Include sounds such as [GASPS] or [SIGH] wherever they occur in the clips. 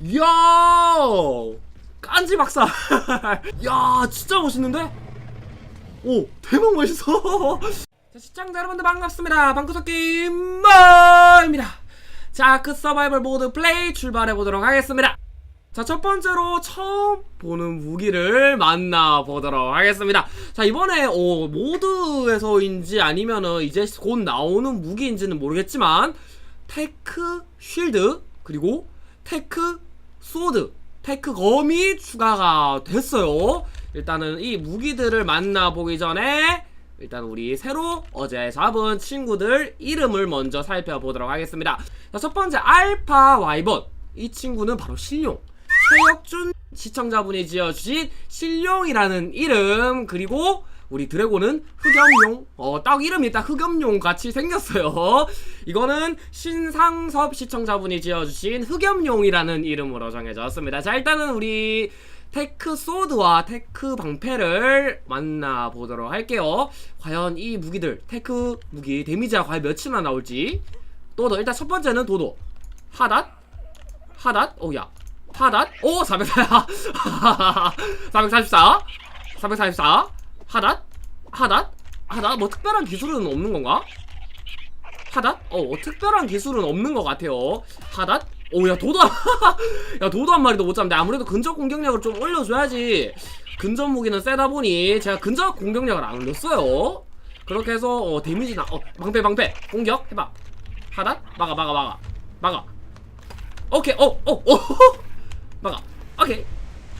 이야! 깐지 박사 [LAUGHS] 야 진짜 멋있는데? 오 대박 멋있어. [LAUGHS] 자 시청자 여러분들 반갑습니다. 방구석 게임머입니다. 자크 서바이벌 모드 플레이 출발해 보도록 하겠습니다. 자, 첫 번째로 처음 보는 무기를 만나보도록 하겠습니다. 자, 이번에, 어, 모드에서인지 아니면은 이제 곧 나오는 무기인지는 모르겠지만, 테크 쉴드, 그리고 테크 소드, 테크 검이 추가가 됐어요. 일단은 이 무기들을 만나보기 전에, 일단 우리 새로 어제 잡은 친구들 이름을 먼저 살펴보도록 하겠습니다. 자, 첫 번째, 알파 와이번. 이 친구는 바로 신용. 최혁준 시청자분이 지어주신 신룡이라는 이름 그리고 우리 드래곤은 흑염용 어딱 이름이 딱 흑염용 같이 생겼어요. [LAUGHS] 이거는 신상섭 시청자분이 지어주신 흑염용이라는 이름으로 정해졌습니다. 자 일단은 우리 테크 소드와 테크 방패를 만나보도록 할게요. 과연 이 무기들 테크 무기 데미지가 과연 몇이나 나올지. 또도 일단 첫 번째는 도도. 하닷? 하닷? 오야. 하닷? 오 404, 444, 444, 하닷, 하닷, 하닷. 뭐 특별한 기술은 없는 건가? 하닷? 어, 특별한 기술은 없는 것 같아요. 하닷? 오, 야, 도도, 한- [LAUGHS] 야, 도도 한 마리도 못 잡는데 아무래도 근접 공격력을 좀 올려줘야지. 근접 무기는 세다 보니 제가 근접 공격력을 안 올렸어요. 그렇게 해서 어, 데미지 나, 어, 방패, 방패, 공격 해봐. 하닷? 막아, 막아, 막아, 막아. 오케이, 어, 어, 어, [LAUGHS] 막아. 오케이.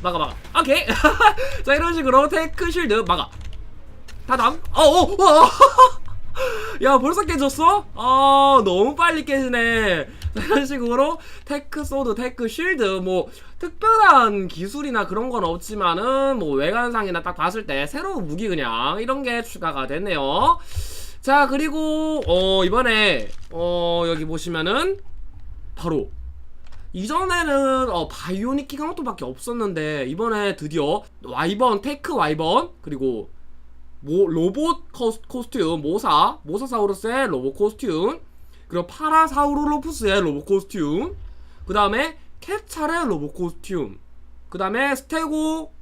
막아, 막아. 오케이. [LAUGHS] 자, 이런 식으로 테크 쉴드 막아. 다담. 어, 어, 어. [LAUGHS] 야, 벌써 깨졌어? 아, 너무 빨리 깨지네. 자, [LAUGHS] 이런 식으로 테크 소드, 테크 쉴드, 뭐, 특별한 기술이나 그런 건 없지만은, 뭐, 외관상이나 딱 봤을 때, 새로운 무기 그냥, 이런 게 추가가 됐네요. 자, 그리고, 어, 이번에, 어, 여기 보시면은, 바로, 이전에는 어, 바이오닉 기강토밖에 없었는데 이번에 드디어 와이번 테크 와이번 그리고 모, 로봇 코스, 코스 튬 모사 모사사우루스의 로봇 코스튬 그리고 파라사우루로푸스의 로봇 코스튬 그 다음에 캡찰의 로봇 코스튬 그 다음에 스테고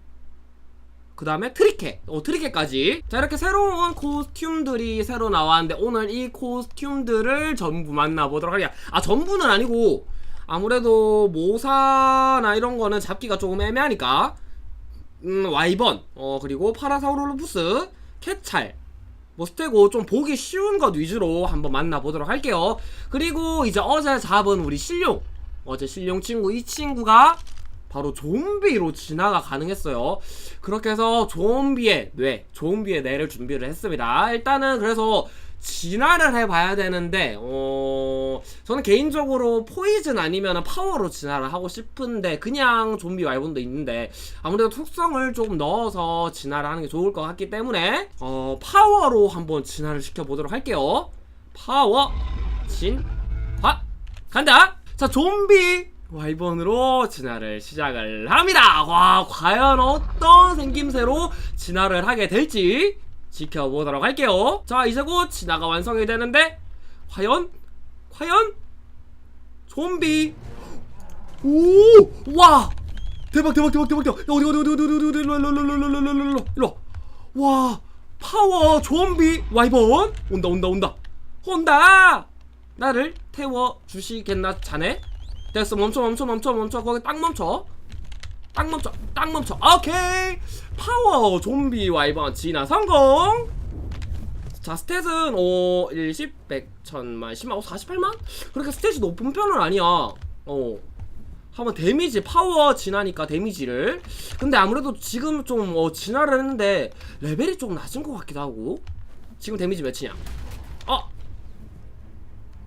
그 다음에 트리케 어 트리케까지. 자 이렇게 새로운 코스튬들이 새로 나왔는데 오늘 이 코스튬들을 전부 만나보도록 하겠습니다. 아 전부는 아니고 아무래도 모사나 이런 거는 잡기가 조금 애매하니까 음, 와이번 어 그리고 파라사우루루푸스 캣찰. 뭐 스테고 좀 보기 쉬운 것 위주로 한번 만나보도록 할게요. 그리고 이제 어제 잡은 우리 신룡. 어제 신룡 친구 이 친구가 바로 좀비로 진화가 가능했어요. 그렇게 해서 좀비의 뇌 좀비의 뇌를 준비를 했습니다. 일단은 그래서 진화를 해봐야 되는데 어 저는 개인적으로 포이즌 아니면 파워로 진화를 하고 싶은데 그냥 좀비 와이번도 있는데 아무래도 특성을 조금 넣어서 진화를 하는 게 좋을 것 같기 때문에 어 파워로 한번 진화를 시켜보도록 할게요. 파워 진화. 간다! 자 좀비 와이번으로 진화를 시작을 합니다. 와 과연 어떤 생김새로 진화를 하게 될지 지켜보도록 할게요. 자 이제 곧 지나가 완성이 되는데 과연? 과연? 좀비. 오와! 대박 대박 대박 대박 대박. 야 어디 어디 어디 어디 어디 어디 일로 일로 일로 일로 일로 일로 일로. 와 파워 좀비 와이번. 온다 온다 온다. 온다! 나를 태워 주시겠나 자네? 됐어 멈춰 멈춰 멈춰 멈춰. 거기 딱 멈춰. 딱 멈춰 딱 멈춰. 오케이. 파워 좀비 와이번 진화 성공. 자 스탯은 어 1, 10, 100, 1000만 10만 어 48만? 그렇게 스탯이 높은 편은 아니야. 어. 한번 데미지 파워 진화니까 데미지를. 근데 아무래도 지금 좀 어, 진화를 했는데 레벨이 좀 낮은 것 같기도 하고. 지금 데미지 몇이냐? 어?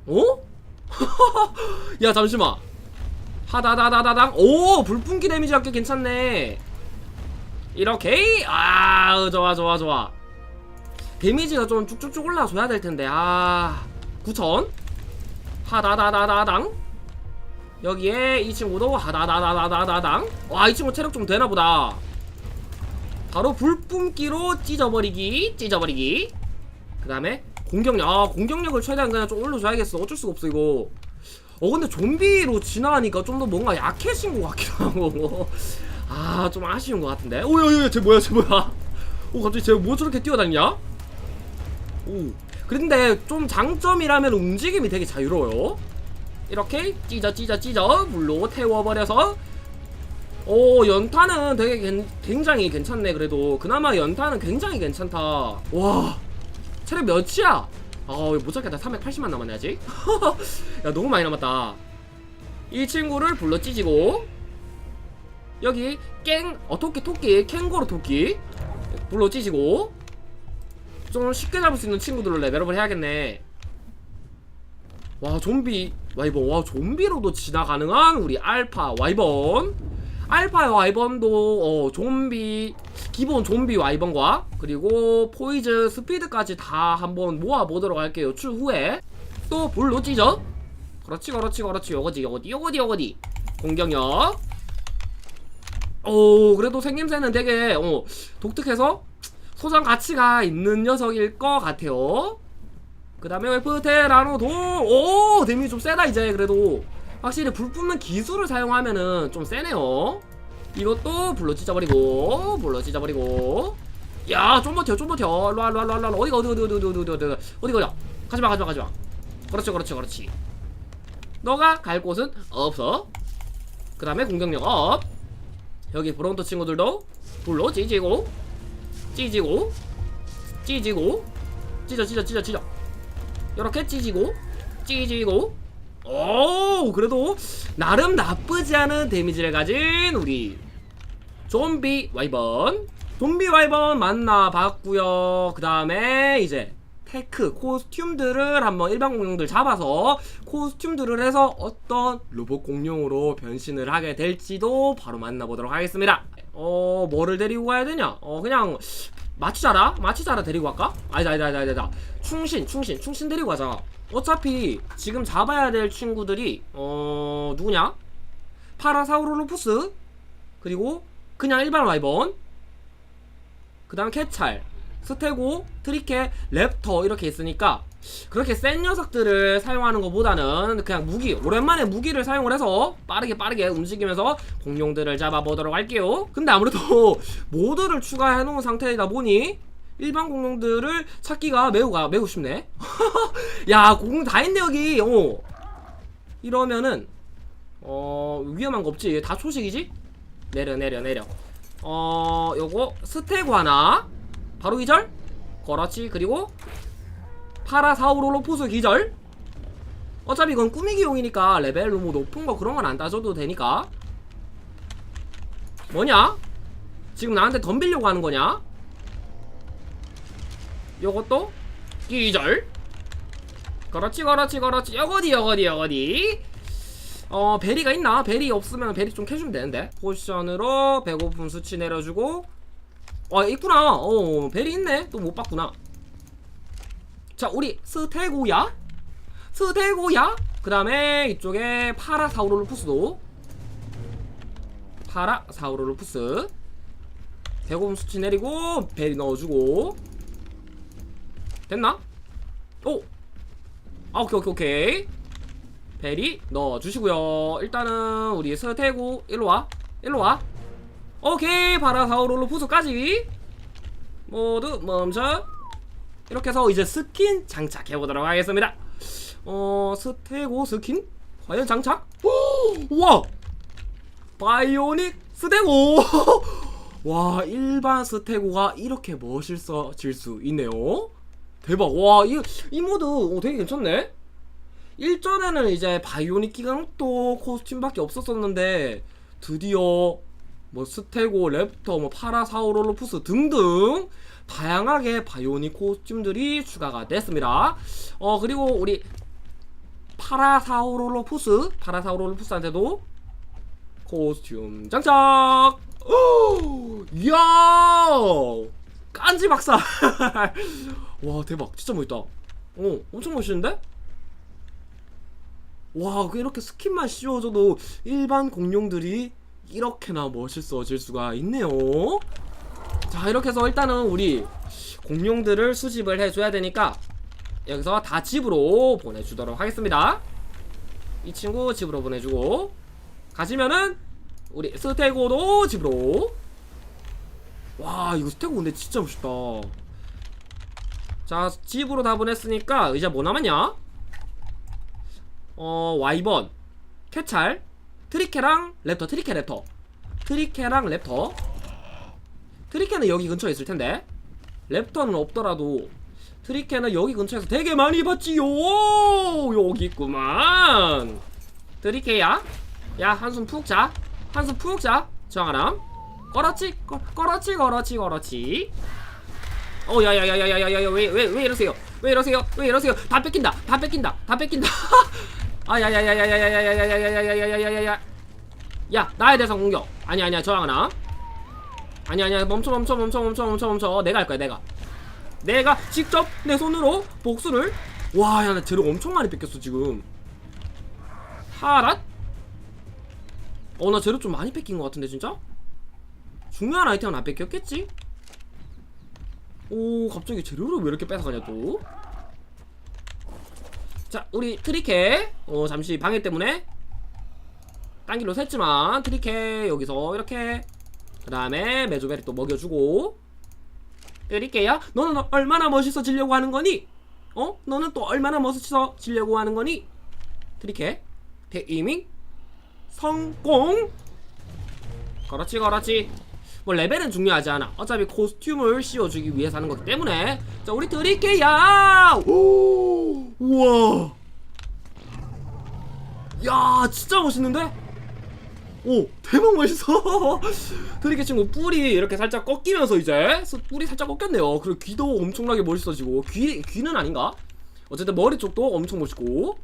어? [LAUGHS] 야 잠시만 하다다다다당. 오 불풍기 데미지 합계 괜찮네. 이렇게. 아 좋아 좋아 좋아. 데미지가 좀 쭉쭉쭉 올라줘야 될 텐데. 아 9천. 하다다다다당. 여기에 이 친구도 하다다다다다당. 와 이 친구 체력 좀 되나보다. 바로 불뿜기로 찢어버리기 찢어버리기. 그 다음에 공격력. 아 공격력을 최대한 그냥 좀 올려줘야겠어. 어쩔 수가 없어 이거 어 근데 좀비로 진화하니까 좀 더 뭔가 약해진 것 같기도 하고. 아 좀 아쉬운 것 같은데. 오야야야 쟤 뭐야 쟤 뭐야? 오 갑자기 쟤뭐 저렇게 뛰어다니냐? 오. 그런데 좀 장점이라면 움직임이 되게 자유로워요. 이렇게 찢어 찢어 찢어 물로 태워버려서. 오 연타는 되게 괜- 굉장히 괜찮네 그래도. 그나마 연타는 굉장히 괜찮다. 와 체력 몇이야 아 이거 못 잡겠다. 380만 남았네 아직. [LAUGHS] 야 너무 많이 남았다. 이 친구를 불러 찢이고 여기 깽 어 토끼 토끼 캥거루 토끼 불러 찢이고 좀 쉽게 잡을 수 있는 친구들로 레벨업을 해야겠네. 와 좀비 와이번 와 좀비로도 진화 가능한 우리 알파 와이번 알파 와이번도 어 좀비 기본 좀비 와이번과 그리고 포이즈 스피드까지 다 한번 모아보도록 할게요. 추후에 또 불로 찢어. 그렇지 그렇지 그렇지. 요거지 요거지 요거지 요거지. 공격력. 오 그래도 생김새는 되게 어, 독특해서 소장 가치가 있는 녀석일 것 같아요. 그 다음에 웨프 테라노도 오 데미지 좀 세다 이제 그래도 확실히 불 뿜는 기술을 사용하면은 좀 세네요. 이것도 불로 찢어버리고 불로 찢어버리고. 야좀 버텨 좀 버텨. 일로와 일로와 일로와 일로와. 어디가 어디 어디 어디 어디 어디 어디 어디 어디 어디 가지마 가지마 가지마. 그렇지 그렇지 그렇지. 너가 갈 곳은 없어. 그 다음에 공격력 업. 여기 브론토 친구들도 불로 찢이고 찢이고 찢이고. 찢어 찢어 찢어 찢어. 이렇게 찢이고 찢이고 오 그래도 나름 나쁘지 않은 데미지를 가진 우리 좀비 와이번. 좀비 와이번 만나봤고요. 그 다음에 이제 테크 코스튬들을 한번 일반 공룡들 잡아서 코스튬들을 해서 어떤 로봇 공룡으로 변신을 하게 될지도 바로 만나보도록 하겠습니다. 어 뭐를 데리고 가야 되냐? 어 그냥 마치자라? 마치자라 데리고 갈까? 아니다 아니다 아니다 아니다. 충신 충신 충신 데리고 가자. 어차피 지금 잡아야 될 친구들이 어 누구냐? 파라사우로로푸스 그리고 그냥 일반 와이번 그 다음 캐찰 스테고 트리케 랩터 이렇게 있으니까 그렇게 센 녀석들을 사용하는 것보다는 그냥 무기 오랜만에 무기를 사용을 해서 빠르게 빠르게 움직이면서 공룡들을 잡아보도록 할게요. 근데 아무래도 [LAUGHS] 모드를 추가해 놓은 상태이다 보니 일반 공룡들을 찾기가 매우 가- 매우 쉽네. [LAUGHS] 야 공룡 다 있네 여기. 어. 이러면은 어 위험한 거 없지? 다 초식이지? 내려 내려 내려. 어 요거 스테고 하나. 바로 기절? 그렇지 그리고 파라사우로로푸스 기절? 어차피 이건 꾸미기용이니까 레벨 너무 높은 거 그런 건 안 따져도 되니까. 뭐냐? 지금 나한테 덤비려고 하는 거냐? 요것도? 기절? 그렇지 그렇지 그렇지. 여거디 여거디 여거디. 어 베리가 있나? 베리 없으면 베리 좀 캐주면 되는데. 포지션으로 배고픔 수치 내려주고. 어 있구나. 어. 베리 있네. 또 못 봤구나 자 우리 스테고야? 스테고야? 그 다음에 이쪽에 파라사우로루푸스도. 파라사우로루푸스. 배고픔 수치 내리고 베리 넣어주고. 됐나? 오! 아 오케이 오케이 오케이. 베리 넣어주시고요. 일단은 우리 스테고 일로와. 일로와. 오케이 파라사우로루푸스까지. 모두 멈춰 이렇게 해서 이제 스킨 장착해 보도록 하겠습니다 어 스테고 스킨? 과연 장착? 오! 우와! 바이오닉 스테고! [LAUGHS] 와 일반 스테고가 이렇게 멋있어질 수 있네요 대박 와이 이 모드 어, 되게 괜찮네 일전에는 이제 바이오닉 기강도 코스튬밖에 없었었는데 드디어 뭐 스테고, 랩터, 뭐 파라사우로로푸스 등등 다양하게 바이오닉 코스튬들이 추가가 됐습니다. 어 그리고 우리 파라사우로로푸스, 파라사우로로푸스한테도 코스튬 장착. 오, 이야, 깐지 박살. [LAUGHS] 와 대박, 진짜 멋있다. 어, 엄청 멋있는데? 와, 그 이렇게 스킨만 씌워줘도 일반 공룡들이 이렇게나 멋있어질 수가 있네요. 자, 이렇게 해서 일단은 우리 공룡들을 수집을 해줘야 되니까 여기서 다 집으로 보내주도록 하겠습니다. 이 친구 집으로 보내주고 가시면은 우리 스테고도 집으로 와 이거 스테고 근데 진짜 멋있다 자 집으로 다 보냈으니까 이제 뭐 남았냐 어 와이번 캐찰 트리케랑 랩터 트리케 랩터. 트리케랑 랩터. 트리케는 여기 근처에 있을 텐데. 랩터는 없더라도 트리케는 여기 근처에서 되게 많이 봤지요. 여기 있구만. 트리케야? 야 한숨 푹자. 한숨 푹자 정아람. 꺼렇지 꺼, 꺼렇지 꺼렇지 꺼렇지 어 야야야야야야야 왜 왜 왜 이러세요? 왜 이러세요? 왜 이러세요? 다 뺏긴다 다 뺏긴다 다 뺏긴다 [LAUGHS] 아 야야야야야야야야야야야야야야야야야 야 나에 대해서 공격 아니 아니야 저항 하나 아니 아니야 멈춰 멈춰 멈춰 멈춰 멈춰 멈춰 내가 할 거야 내가 내가 직접 내 손으로 복수를 와야 나 재료 엄청 많이 뺏겼어 지금 하랏 어나 재료 좀 많이 뺏긴 것 같은데 진짜 중요한 아이템은 안 뺏겼겠지 오 갑자기 재료를 왜 이렇게 뺏어가냐 또 자, 우리 트리케. 어 잠시 방해 때문에. 딴 길로 샜지만 트리케 여기서 이렇게. 그 다음에 메조베리 또 먹여주고. 트리케야 너는 얼마나 멋있어지려고 하는 거니? 어? 너는 또 얼마나 멋있어지려고 하는 거니? 트리케. 테이밍. 성공. 그렇지 그렇지 뭐 레벨은 중요하지 않아. 어차피 코스튬을 씌워주기 위해서 하는 거기 때문에. 자 우리 드릴게야 오! 우와. 야 진짜 멋있는데? 오 대박 멋있어. [LAUGHS] 드리게 친구 뿔이 이렇게 살짝 꺾이면서 이제. 스- 뿔이 살짝 꺾였네요. 그리고 귀도 엄청나게 멋있어지고. 귀 귀는 아닌가? 어쨌든 머리 쪽도 엄청 멋있고.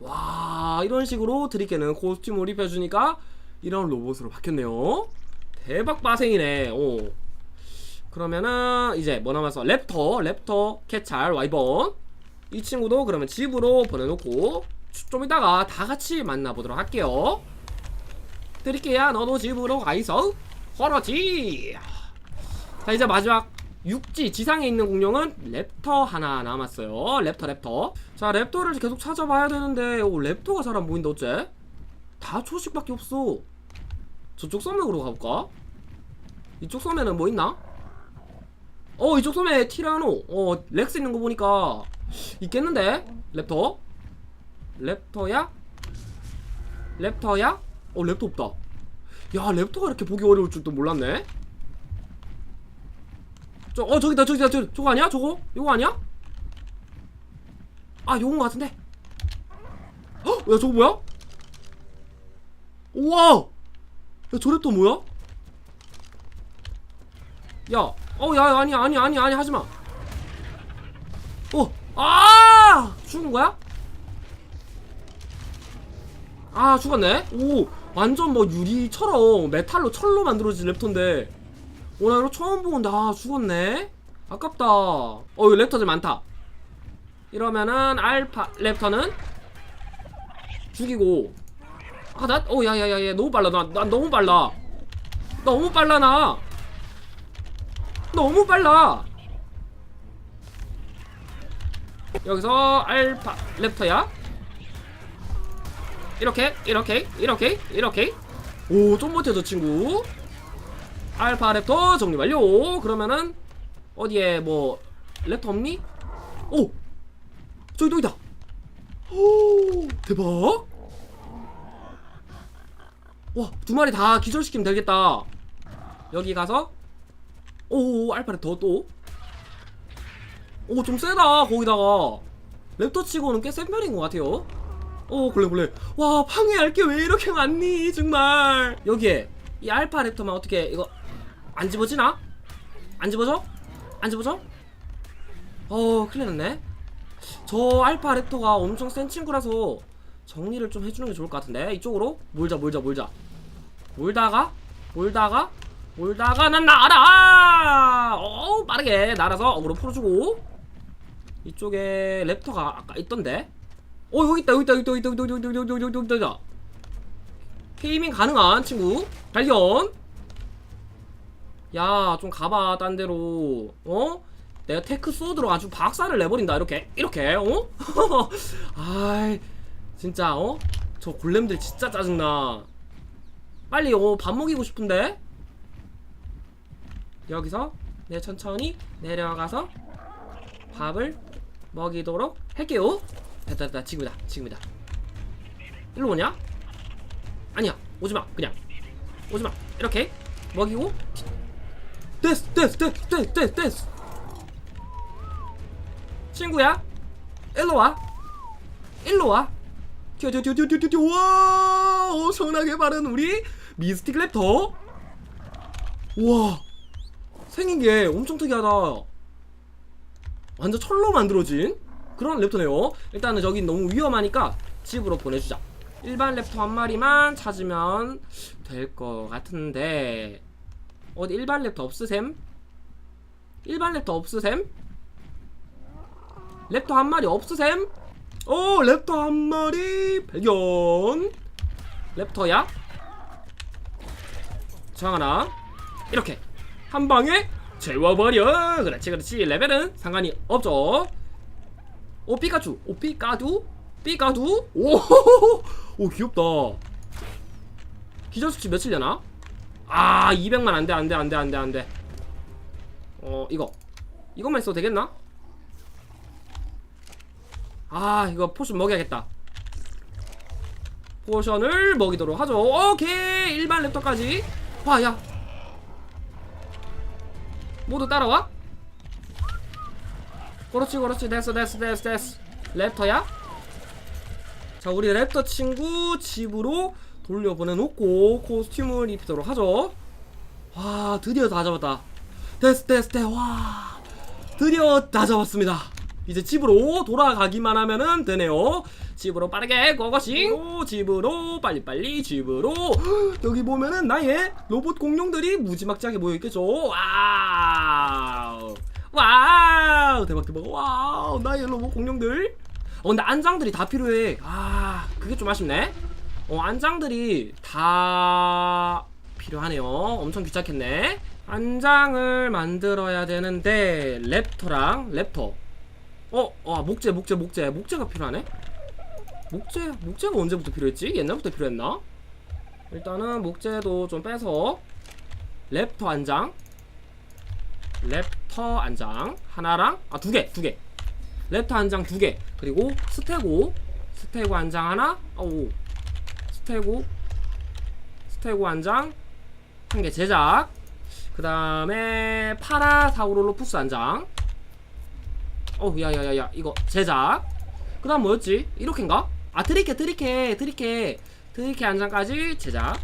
와 이런 식으로 드리게는 코스튬을 입혀주니까 이런 로봇으로 바뀌었네요 대박 빠생이네. 오. 그러면은 이제 뭐 남았어? 랩터 랩터 캐찰 와이번. 이 친구도 그러면 집으로 보내놓고 좀 이따가 다 같이 만나보도록 할게요. 드릴게야 너도 집으로 가이소. 그렇지. 자 이제 마지막 육지 지상에 있는 공룡은 랩터 하나 남았어요. 랩터 랩터. 자 랩터를 계속 찾아봐야 되는데 오 랩터가 잘 안 보인다 어째? 다 초식밖에 없어 저쪽 섬으로 가볼까? 이쪽 섬에는 뭐 있나? 어 이쪽 섬에 티라노. 어 렉스 있는 거 보니까 있겠는데? 랩터? 랩터야? 랩터야? 어 랩터 없다. 야 랩터가 이렇게 보기 어려울 줄도 몰랐네. 저, 어 저기다 저기다. 저, 저거 아니야? 저거? 이거 아니야? 아 요건 거 같은데? 헉! 야 저거 뭐야? 우와 야저 랩터 뭐야 야, 어, 야, 아니, 아니, 아니, 아니, 하지 마. 어, 아, 죽은 거야? 아, 죽었네. 오, 완전 뭐 유리처럼 메탈로 철로 만들어진 랩터인데, 오, 나 이거 처음 보는데, 아, 죽었네. 아깝다. 어, 이거 랩터들 많다. 이러면은 알파 랩터는 죽이고, 아, 나, 어, 야, 야, 야, 야, 너무 빨라. 나, 나 너무 빨라. 너무 빨라 나. 너무 빨라 여기서 알파 랩터야 이렇게 이렇게 이렇게 이렇게 오 좀 못해 저 친구 알파 랩터 정리 완료 그러면은 어디에 뭐 랩터 없니? 오 저기 또 있다 오 대박 와 두 마리 다 기절시키면 되겠다 여기 가서 오 알파를 더 또? 오 좀 세다 거기다가 랩터 치고는 꽤 센 편인 것 같아요 오 골래 골래 와 방해할 게 왜 이렇게 많니 정말 여기에 이 알파 랩터만 어떻게 이거 안 집어지나? 안 집어져? 안 집어져? 어 큰일 났네 저 알파 랩터가 엄청 센 친구라서 정리를 좀 해주는 게 좋을 것 같은데. 이쪽으로 몰자 몰자 몰자. 몰다가 몰다가 몰다가 난 날아! 어 빠르게 날아서 어그로 풀어주고. 이쪽에 랩터가 아까 있던데. 어 여기 있다 여기 있다 여기 있다 여기 있다 여기 있다 여기 있다 있다 있다 페이밍 가능한 친구? 발견. 야 좀 가봐 딴 데로. 어? 내가 테크 소드로 아주 박살을 내버린다 이렇게. 이렇게 어? [LAUGHS] 아이 진짜 어? 저 골렘들 진짜 짜증나. 빨리 어, 밥 먹이고 싶은데? 여기서 네 천천히 내려가서 밥을 먹이도록 할게요. 됐다 됐다. 지금이다 지금이다. 일로 오냐? 아니야 오지마 그냥. 오지마. 이렇게 먹이고. 됐어 됐어 됐어 됐어 됐어 됐어 친구야 일로 와. 일로 와 튀어 와! 엄청나게 빠른 우리 미스틱 랩터 우와! 생긴 게 엄청 특이하다. 완전 철로 만들어진 그런 랩터네요. 일단은 저기 너무 위험하니까 집으로 보내주자. 일반 랩터 한 마리만 찾으면 될 것 같은데. 어디 일반 랩터 없으셈? 일반 랩터 없으셈? 랩터 한 마리 없으셈? 오 랩터 한 마리 발견. 랩터야 정하나. 이렇게. 한 방에 재워버려. 그렇지 그렇지. 레벨은 상관이 없죠. 오 피카츄. 오 피카두. 피카두. 오호호호 [LAUGHS] 오 귀엽다. 기절 수치 며칠 되나? 아 200만. 안돼 안돼 안돼 안돼 안돼. 어 이거. 이것만 써도 되겠나? 아 이거 포션 먹여야겠다. 포션을 먹이도록 하죠. 오케이! 일반 랩터까지. 와야. 모두 따라와? 그렇지 그렇지. 됐어 됐어 됐어 됐어. 랩터야? 자 우리 랩터 친구 집으로 돌려보내놓고 코스튬을 입히도록 하죠. 와 드디어 다 잡았다. 됐어 됐어 됐어. 와 드디어 다 잡았습니다 이제 집으로 돌아가기만 하면은 되네요. 집으로 빠르게 고고싱 집으로 빨리빨리 집으로. [GASPS] 여기 보면은 나의 로봇 공룡들이 무지막지하게 모여있겠죠. 와우. 와우. 대박 대박. 와우. 나의 로봇 공룡들. 어 근데 안장들이 다 필요해. 아 그게 좀 아쉽네. 어 안장들이 다 필요하네요. 엄청 귀찮겠네. 안장을 만들어야 되는데 랩터랑 랩터 어, 어, 목재, 목재, 목재, 목재가 필요하네. 목재, 목재가 언제부터 필요했지? 옛날부터 필요했나? 일단은 목재도 좀 빼서 랩터 한 장, 랩터 한 장 하나랑 아 두 개, 두 개. 랩터 한 장 두 개. 그리고 스테고, 스테고 한 장 하나. 오, 스테고, 스테고 한 장, 한 개 제작. 그 다음에 파라사우롤로푸스 한 장. 어 야야야야 이거 제작. 그 다음 뭐였지? 이렇게인가? 아 트리케 트리케 트리케. 트리케 안장까지 제작.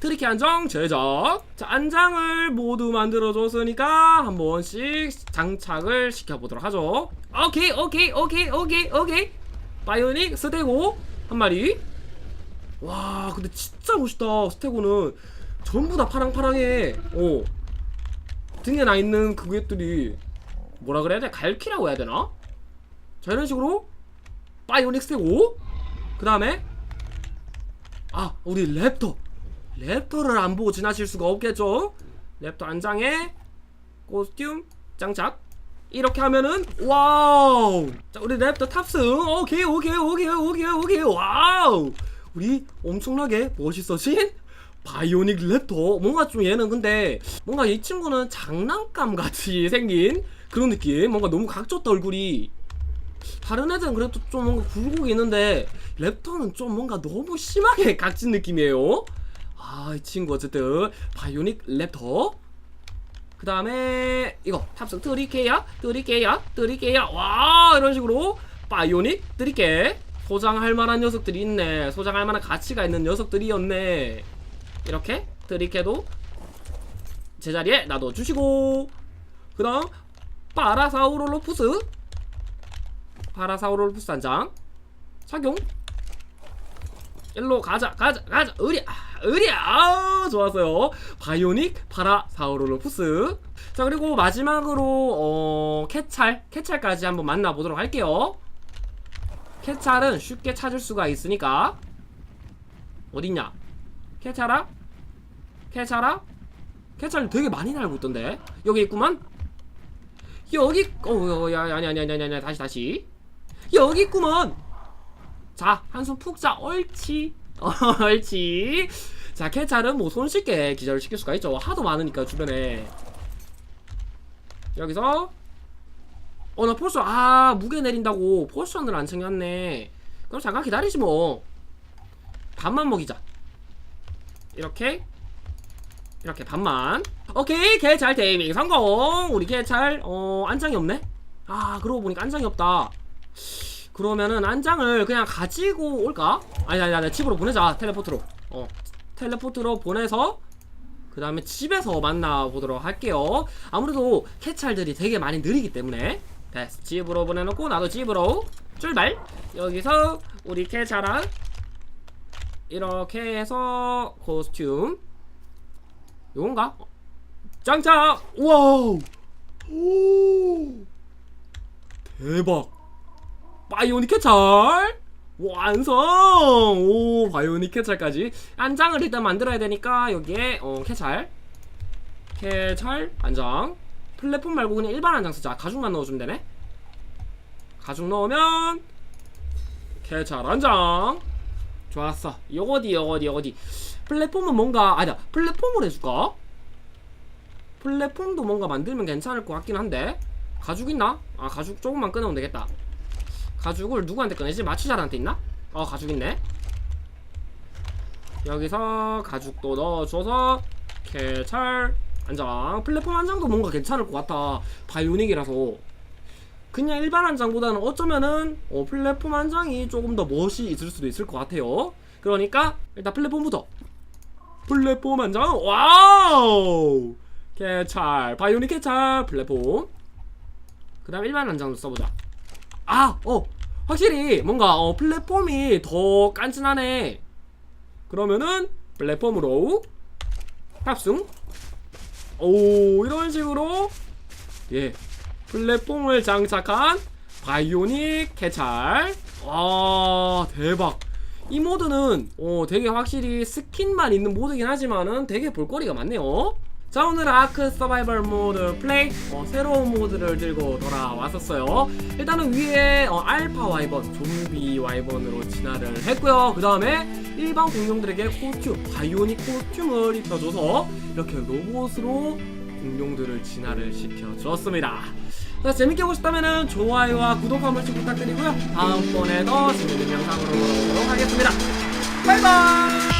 트리케 안장 제작. 자 안장을 모두 만들어줬으니까 한 번씩 장착을 시켜보도록 하죠. 오케이 오케이 오케이 오케이 오케이. 바이오닉 스테고 한 마리. 와 근데 진짜 멋있다 스테고는. 전부 다 파랑파랑해. 어. 등에 나 있는 그것들이 뭐라 그래야 돼? 갈퀴라고 해야 되나? 자 이런 식으로 바이오닉 스테고 그 다음에 아 우리 랩터. 랩터를 안 보고 지나칠 수가 없겠죠? 랩터 안장에 코스튬 장착 이렇게 하면은 와우. 자 우리 랩터 탑승. 오케이 오케이 오케이 오케이 오케이. 와우. 우리 엄청나게 멋있어진 바이오닉 랩터. 뭔가 좀 얘는 근데 뭔가 이 친구는 장난감 같이 [LAUGHS] 생긴 그런 느낌. 뭔가 너무 각졌다 얼굴이. 다른 애들은 그래도 좀 뭔가 굴곡이 있는데 랩터는 좀 뭔가 너무 심하게 [LAUGHS] 각진 느낌이에요. 아 이 친구 어쨌든 바이오닉 랩터. 그 다음에 이거 탑승 드리케야 드리케야 드리케야 와 이런 식으로 바이오닉 드리케 소장할 만한 녀석들이 있네. 소장할 만한 가치가 있는 녀석들이었네. 이렇게 드리케도 제자리에 놔둬주시고. 그 다음 파라사우롤로푸스? 파라사우롤로푸스 한장. 착용. 일로 가자 가자 가자. 으랴 으랴 아 좋았어요. 바이오닉 파라사우롤로푸스. 자 그리고 마지막으로 어 캐찰 캐찰까지 한번 만나보도록 할게요. 캐찰은 쉽게 찾을 수가 있으니까. 어딨냐? 캐찰아? 캐찰아? 캐찰 되게 많이 날고 있던데? 여기 있구만 여기 어야 아니 아니 아니 아니 아니 다시 다시. 여기 있구먼. 자 한숨 푹 자. 어, [LAUGHS] 옳지. 자 캐찰은 뭐 손쉽게 기절시킬 수가 있죠. 하도 많으니까 주변에. 여기서. 어 나 포션 아 무게 내린다고. 포션을 안 챙겼네. 그럼 잠깐 기다리지 뭐. 밥만 먹이자. 이렇게. 이렇게 반만 오케이 개찰 테이밍 성공. 우리 개찰 어 안장이 없네? 아 그러고 보니까 안장이 없다. 그러면은 안장을 그냥 가지고 올까? 아니 아니 아니 집으로 보내자. 텔레포트로. 어 텔레포트로 보내서 그 다음에 집에서 만나보도록 할게요. 아무래도 캐찰들이 되게 많이 느리기 때문에. 됐어. 집으로 보내놓고 나도 집으로. 출발. 여기서 우리 캐찰랑 이렇게 해서 코스튬. 요건가? 어, 짱짱! 와우! 오! 대박! 바이오닉 캐찰! 완성! 오, 바이오닉 캐찰까지. 안장을 일단 만들어야 되니까, 여기에, 어, 캐찰. 캐찰, 안장. 플랫폼 말고 그냥 일반 안장 쓰자. 가죽만 넣어주면 되네? 가죽 넣으면, 캐찰 안장. 좋았어. 요거디, 요거디, 요거디. 플랫폼은 뭔가, 아니다. 플랫폼을 해줄까? 플랫폼도 뭔가 만들면 괜찮을 것 같긴 한데. 가죽 있나? 아, 가죽 조금만 끊으면 되겠다. 가죽을 누구한테 꺼내지? 마취자한테 있나? 어 가죽 있네 여기서 가죽도 넣어줘서 캐찰 안장 플랫폼 안장도 뭔가 괜찮을 것 같아 바이오닉이라서 그냥 일반 안장보다는 어쩌면은 어, 플랫폼 안장이 조금 더 멋이 있을 수도 있을 것 같아요 그러니까 일단 플랫폼부터 플랫폼 안장 와우 캐찰 바이오닉 캐찰 플랫폼 그 다음 일반 안장도 써보자 아, 어, 확실히 뭔가 어, 플랫폼이 더 깐진하네. 그러면은 플랫폼으로 탑승. 오, 이런 식으로 예, 플랫폼을 장착한 바이오닉 캐찰. 와, 대박. 이 모드는 어, 되게 확실히 스킨만 있는 모드긴 하지만은 되게 볼거리가 많네요. 자 오늘 아크 서바이벌 모드 플레이. 어, 새로운 모드를 들고 돌아왔었어요. 일단은 위에 어, 알파 와이번 좀비 와이번으로 진화를 했고요. 그 다음에 일반 공룡들에게 코스튬 바이오닉 코스튬을 입혀줘서 이렇게 로봇으로 공룡들을 진화를 시켜주었습니다. 자, 재밌게 보셨다면 좋아요와 구독 한 번씩 부탁드리고요. 다음번에 더 재밌는 영상으로 보도록 하겠습니다. 바이바이